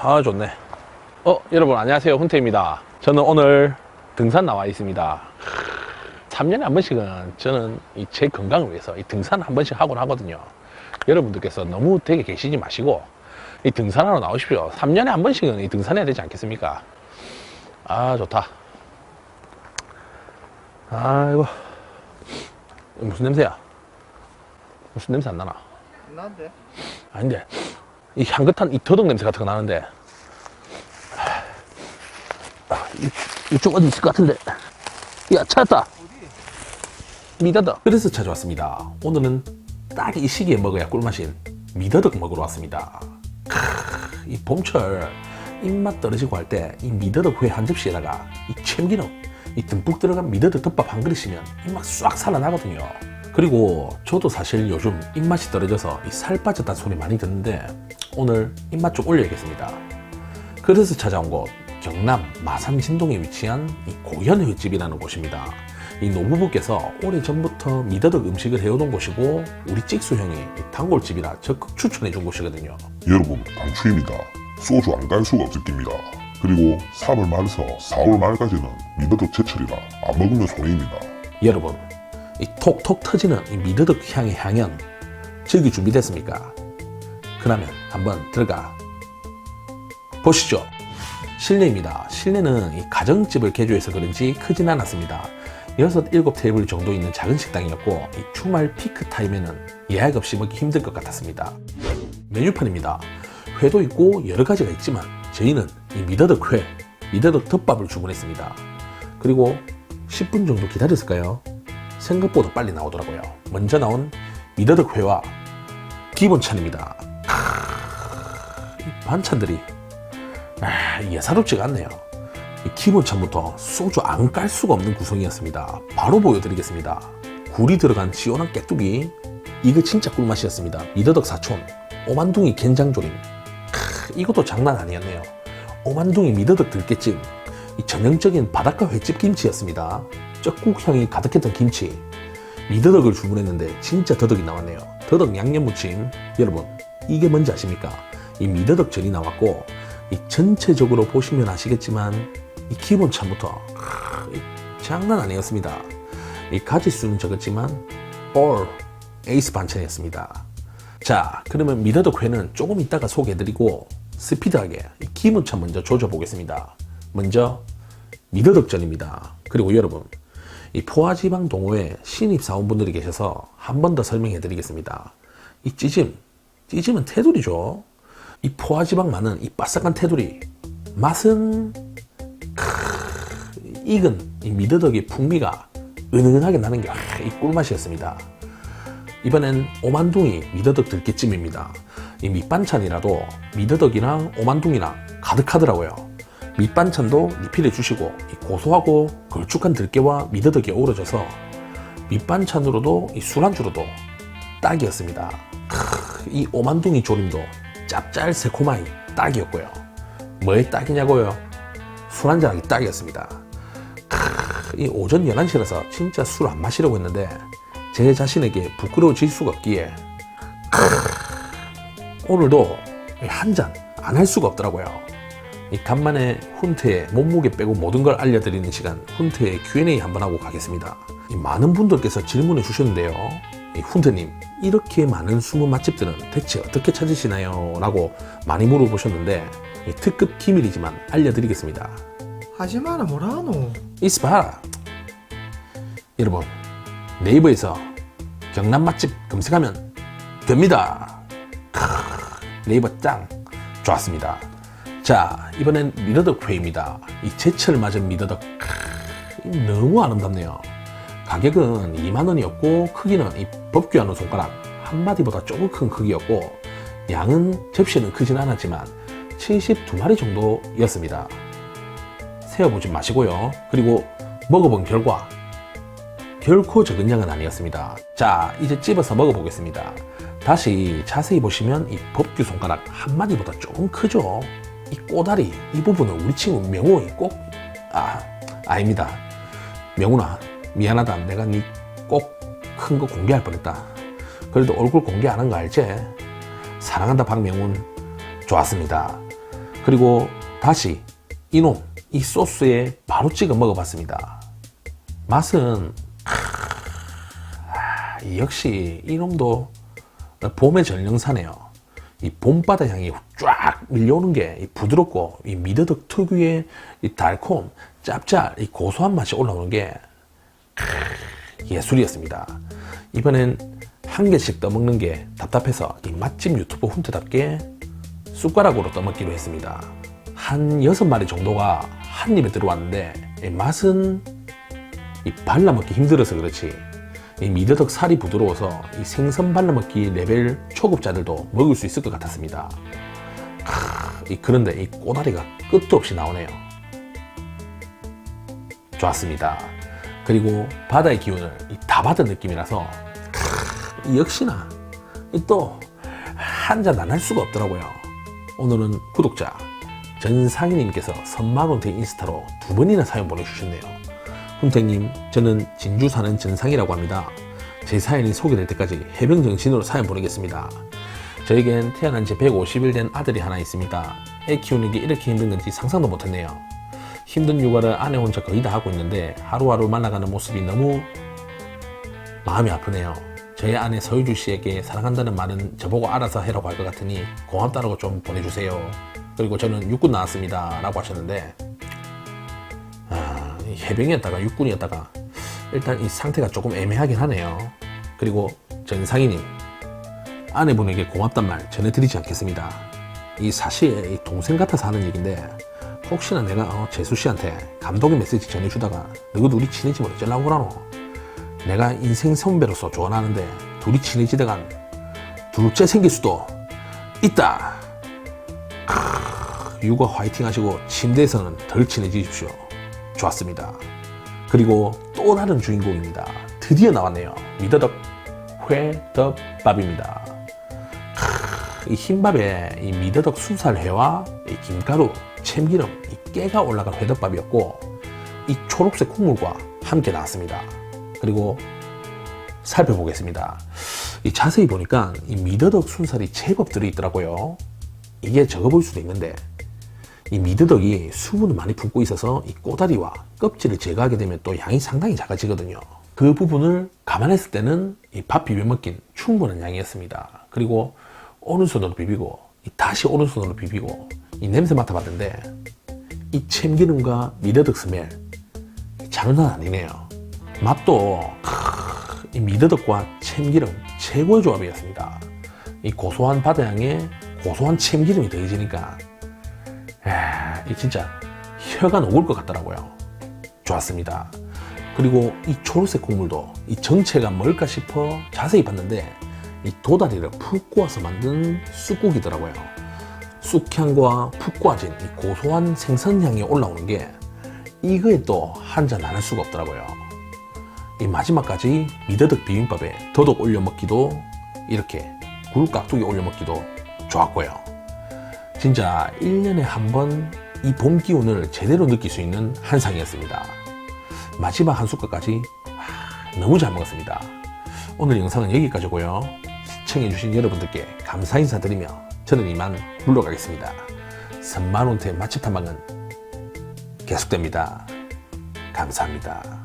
아 좋네. 어 여러분 안녕하세요. 훈태입니다. 저는 오늘 등산 나와 있습니다. 3년에 한 번씩은 저는 이 제 건강을 위해서 이 등산 한 번씩 하곤 하거든요. 여러분들께서 너무 되게 계시지 마시고 이 등산하러 나오십시오. 3년에 한 번씩은 이 등산해야 되지 않겠습니까? 아 좋다. 아이고. 이거 무슨 냄새야? 무슨 냄새 안 나나? 난데? 아닌데 이 향긋한 이 더덕 냄새 같은 거 나는데. 아, 이- 이쪽 어디 있을 것 같은데? 야 찾았다. 미더덕. 그래서 찾아왔습니다. 오늘은 딱 이 시기에 먹어야 꿀맛인 미더덕 먹으러 왔습니다. 크으, 이 봄철 입맛 떨어지고 할 때 이 미더덕 회 한 접시에다가 이 참기름 이 듬뿍 들어간 미더덕 덮밥 한 그릇이면 입맛 싹 살아나거든요 그리고 저도 사실 요즘 입맛이 떨어져서 이 살 빠졌다는 소리 많이 듣는데 오늘 입맛 좀 올려야겠습니다 그래서 찾아온 곳 경남 마산 진동에 위치한 이 고현회집이라는 곳입니다. 이 노부부께서 오래전부터 미더덕 음식을 해오던 곳이고 우리 찍수 형이 이 단골집이라 적극 추천해 준 곳이거든요. 여러분 당추입니다. 소주 안 갈 수가 없을 깁니다. 그리고 3월 말에서 4월 말까지는 미더덕 제철이라 안 먹으면 손해입니다. 여러분, 이 톡톡 터지는 이 미더덕 향의 향연 즐길 준비됐습니까? 그러면 한번 들어가 보시죠. 실내입니다. 실내는 이 가정집을 개조해서 그런지 크진 않았습니다. 여섯 일곱 테이블 정도 있는 작은 식당이었고 이 주말 피크 타임에는 예약 없이 먹기 힘들 것 같았습니다. 메뉴판입니다. 회도 있고 여러 가지가 있지만 저희는 이 미더덕 회, 미더덕 덮밥을 주문했습니다. 그리고 10분 정도 기다렸을까요? 생각보다 빨리 나오더라고요. 먼저 나온 미더덕 회와 기본찬입니다. 크으, 이 반찬들이 아, 예사롭지가 않네요. 이 기본찬부터 소주 안 깔 수가 없는 구성이었습니다. 바로 보여드리겠습니다. 굴이 들어간 시원한 깨뚜기. 이거 진짜 꿀맛이었습니다. 미더덕 사촌, 오만둥이 겐장조림. 크, 이것도 장난 아니었네요. 오만둥이 미더덕 들깨찜. 이 전형적인 바닷가 횟집 김치였습니다. 쩍국 향이 가득했던 김치. 미더덕을 주문했는데 진짜 더덕이 나왔네요. 더덕 양념 무침. 여러분, 이게 뭔지 아십니까? 이 미더덕 전이 나왔고, 이 전체적으로 보시면 아시겠지만, 이 기본찬부터, 크, 이 장난 아니었습니다. 이 가지수는 적었지만, all 에이스 반찬이었습니다. 자, 그러면 미더덕 회는 조금 이따가 소개해드리고, 스피드하게 이 기본찬 먼저 조져보겠습니다. 먼저, 미더덕전입니다. 그리고 여러분, 이 포화지방 동호회 신입 사원분들이 계셔서 한 번 더 설명해 드리겠습니다. 이 찌짐, 찌짐은 테두리죠. 이 포화지방 많은 이 바삭한 테두리, 맛은 크으, 익은 이 미더덕의 풍미가 은은하게 나는 게 이 꿀맛이었습니다. 이번엔 오만둥이 미더덕 들깨찜입니다. 이 밑반찬이라도 미더덕이랑 오만둥이랑 가득하더라고요. 밑반찬도 리필해 주시고 이 고소하고 걸쭉한 들깨와 미더덕이 어우러져서 밑반찬으로도 이 술안주로도 딱이었습니다. 크, 이 오만둥이 조림도 짭짤 새콤하이 딱이었고요. 뭐에 딱이냐고요? 술 한잔하기 딱이었습니다. 크, 이 오전 11시라서 진짜 술 안 마시려고 했는데 제 자신에게 부끄러워질 수가 없기에 크, 오늘도 한 잔 안 할 수가 없더라고요. 이 간만에 훈트의 몸무게 빼고 모든 걸 알려드리는 시간 훈트의 Q&A 한번 하고 가겠습니다. 이 많은 분들께서 질문해 주셨는데요. 이 훈트님 이렇게 많은 숨은 맛집들은 대체 어떻게 찾으시나요? 라고 많이 물어보셨는데 이 특급 기밀이지만 알려드리겠습니다. 하지마라 뭐라노 이스파라 여러분 네이버에서 경남 맛집 검색하면 됩니다 크으, 네이버 짱 좋았습니다 자 이번엔 미더덕 회입니다 이 제철 맞은 미더덕 크으, 너무 아름답네요 가격은 2만원이었고 크기는 이 법규하는 손가락 한 마디보다 조금 큰 크기였고 양은 접시는 크진 않았지만 72마리 정도였습니다 세어보지 마시고요. 그리고 먹어본 결과 결코 적은 양은 아니었습니다. 자, 이제 찝어서 먹어보겠습니다. 다시 자세히 보시면 이 법규 손가락 한 마디보다 조금 크죠. 이 꼬다리 이 부분은 우리 친구 명호이 꼭 아, 아닙니다. 명훈아 미안하다. 내가 니 꼭 큰 거 공개할 뻔했다. 그래도 얼굴 공개 안 한 거 알지? 사랑한다 박명훈 좋았습니다. 그리고 다시 이놈 이 소스에 바로 찍어 먹어봤습니다. 맛은 아, 역시 이놈도 봄의 전령사네요. 이 봄바다 향이 쫙 밀려오는 게이 부드럽고 이 미더덕 특유의 이 달콤, 짭짤, 이 고소한 맛이 올라오는 게 예술이었습니다. 이번엔 한 개씩 떠먹는 게 답답해서 이 맛집 유튜버 훈트답게 숟가락으로 떠먹기로 했습니다. 한 여섯 마리 정도가 한 입에 들어왔는데 이 맛은 이 발라먹기 힘들어서 그렇지 이 미더덕 살이 부드러워서 이 생선 발라먹기 레벨 초급자들도 먹을 수 있을 것 같았습니다. 크, 이 그런데 이 꼬다리가 끝도 없이 나오네요. 좋았습니다. 그리고 바다의 기운을 이다 받은 느낌이라서 크, 이 역시나 또 한 잔 안 할 수가 없더라고요. 오늘은 구독자 전상희님께서 선마군태 인스타로 두 번이나 사연 보내주셨네요. 훈택님, 저는 진주 사는 전상이라고 합니다. 제 사연이 소개될 때까지 해병 정신으로 사연 보내겠습니다. 저에겐 태어난 지 150일 된 아들이 하나 있습니다. 애 키우는 게 이렇게 힘든 건지 상상도 못했네요. 힘든 육아를 아내 혼자 거의 다 하고 있는데 하루하루 말라가는 모습이 너무 마음이 아프네요. 저희 아내 서유주 씨에게 사랑한다는 말은 저보고 알아서 해라고 할 것 같으니 고맙다라고 좀 보내주세요. 그리고 저는 육군 나왔습니다. 라고 하셨는데 아, 이 해병이었다가 육군이었다가 일단 이 상태가 조금 애매하긴 하네요. 그리고 전상희님 아내분에게 고맙단 말 전해드리지 않겠습니다. 이 사실 이 동생 같아서 하는 얘기인데 혹시나 내가 어, 재수 씨한테 감독의 메시지 전해주다가 너희도 우리 친해지면 어쩌려고 그러노? 내가 인생 선배로서 조언하는데 둘이 친해지다간 둘째 생길 수도 있다. 크으, 육아 화이팅 하시고 침대에서는 덜 친해지십시오. 좋았습니다. 그리고 또 다른 주인공입니다. 드디어 나왔네요. 미더덕 회덮밥입니다. 이 흰밥에 이 미더덕 순살회와 이 김가루, 참기름, 이 깨가 올라간 회덮밥이었고 이 초록색 국물과 함께 나왔습니다. 그리고 살펴보겠습니다. 이 자세히 보니까 이 미더덕 순살이 제법 들어있더라고요. 이게 적어 보일 수도 있는데 이 미더덕이 수분을 많이 품고 있어서 이 꼬다리와 껍질을 제거하게 되면 또 양이 상당히 작아지거든요. 그 부분을 감안했을 때는 이 밥 비벼 먹긴 충분한 양이었습니다. 그리고 오른손으로 비비고 이 다시 오른손으로 비비고 이 냄새 맡아봤는데 이 참기름과 미더덕 스멜 장난 아니네요. 맛도 크, 이 미더덕과 참기름 최고의 조합이었습니다. 이 고소한 바다향에 고소한 참기름이 더해지니까 에, 이 진짜 혀가 녹을 것 같더라고요. 좋았습니다. 그리고 이 초록색 국물도 이 정체가 뭘까 싶어 자세히 봤는데 이 도다리를 푹 구워서 만든 쑥국이더라고요. 쑥향과 푹 구워진 이 고소한 생선향이 올라오는 게 이거에 또 한잔 안 할 수가 없더라고요. 이 마지막까지 미더덕 비빔밥에 더덕 올려 먹기도 이렇게 굴 깍두기 올려 먹기도 좋았고요. 진짜 1년에 한 번 이 봄 기운을 제대로 느낄 수 있는 한상이었습니다. 마지막 한 숟갈까지 와, 너무 잘 먹었습니다. 오늘 영상은 여기까지고요. 시청해주신 여러분들께 감사 인사드리며 저는 이만 물러가겠습니다. 선만원태 맛집 탐방은 계속됩니다. 감사합니다.